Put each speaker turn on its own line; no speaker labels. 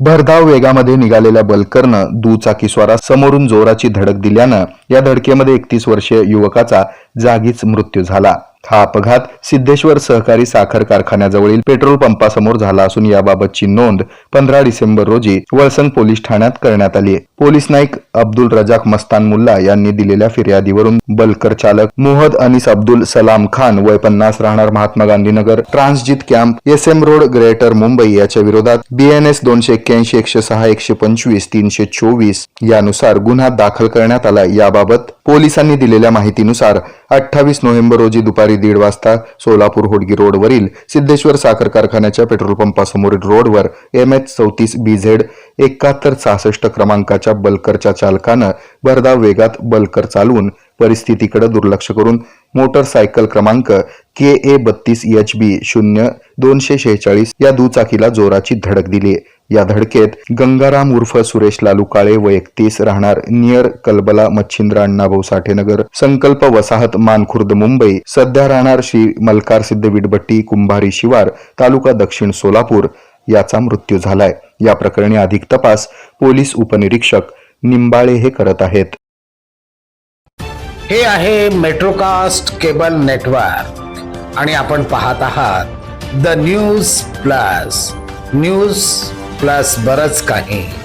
भरधाव वेगामध्ये निघालेल्या बलकरनं दुचाकीस्वारा समोरून जोराची धडक दिल्यानं या धडकेमध्ये एकतीस वर्षीय युवकाचा जागीच मृत्यू झाला. हा अपघात सिद्धेश्वर सहकारी साखर कारखान्याजवळील पेट्रोल पंपासमोर झाला असून याबाबतची नोंद पंधरा डिसेंबर रोजी वळसंग पोलीस ठाण्यात करण्यात आली आहे. पोलीस नाईक अब्दुल रजाक मस्तान मुल्ला यांनी दिलेल्या फिर्यादीवरून बलकर चालक मोहद अनिस अब्दुल सलाम खान वय पन्नास राहणार Mahatma Gandhinagar transit camp S M road greater Mumbai याच्या विरोधात बीएनएस दोनशे एक्क्याऐंशी एकशे सहा एकशे पंचवीस तीनशे चोवीस यानुसार गुन्हा दाखल करण्यात आला. याबाबत पोलिसांनी दिलेल्या माहितीनुसार अठ्ठावीस नोव्हेंबर रोजी दुपारी दीड वाजता सोलापूर होडगी रोडवरील सिद्धेश्वर साखर कारखान्याच्या पेट्रोल पंपासमोरील रोडवर एम एच चौतीस बी झेड एकाहत्तर सहासष्ट क्रमांकाच्या बलकरच्या चालकानं भरधाव वेगात बलकर चालवून परिस्थितीकडे दुर्लक्ष करून मोटरसायकल क्रमांक के ए बत्तीस एच बी शून्य दोनशे शेहेचाळीस या दुचाकीला जोराची धडक दिली. या धडकेत गंगाराम उर्फ सुरेश लालू काळे व एकतीस राहणार नियर कलबला मच्छिंद्र अण्णाभाऊ साठेनगर संकल्प वसाहत मानखुर्द मुंबई सध्या राहणार श्री मलकार सिद्ध विडबट्टी कुंभारी शिवार तालुका दक्षिण सोलापूर याचा मृत्यू झालाय. या प्रकरणी अधिक तपास पोलीस उपनिरीक्षक निंबाळे हे करत आहेत.
हे आहे मेट्रोकास्ट केबल नेटवर्क आणि आपण पाहत आहात the news plus. News plus बरंच काही.